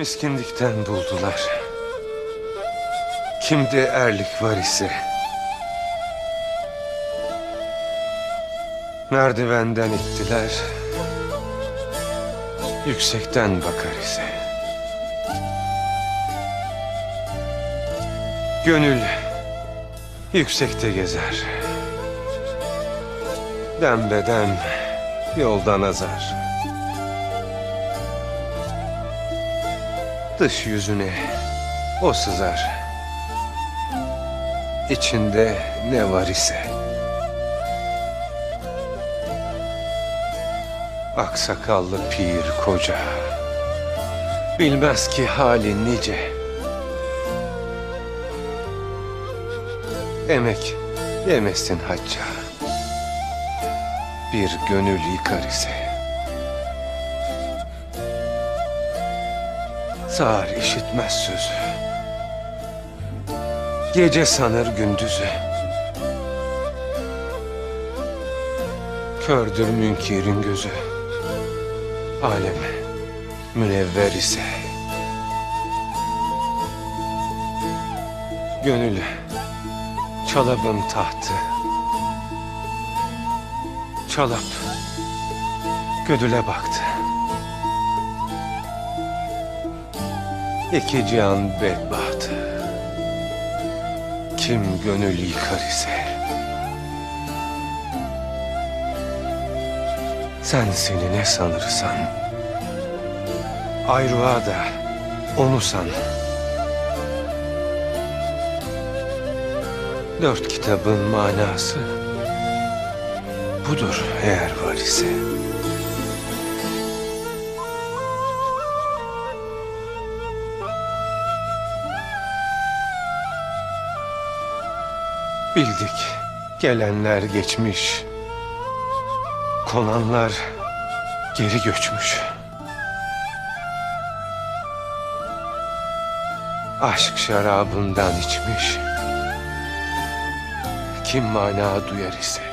Miskinlikten buldular. Kimde erlik var ise. Merdivenden ittiler. Yüksekten bakar ise. Gönül yüksekte gezer. Dembedem yoldan azar. Dış yüzüne o sızar. İçinde ne var ise. Aksakallı pir koca. Bilmez ki hali nice. Emek yemesin hacca. Bir gönül yıkar ise. Sağır işitmez sözü. Gece sanır gündüzü. Kördür münkirin gözü. Alem münevver ise. Gönül çalabın tahtı. Çalap gödüle baktı. İki cihan bedbahtı. Kim gönül yıkar ise. Sen seni ne sanırsan. Ayrığa da onu san. Dört kitabın manası budur eğer var ise. Bildik gelenler geçmiş. Konanlar geri göçmüş. Aşk şarabından içmiş. Kim mana duyar ise.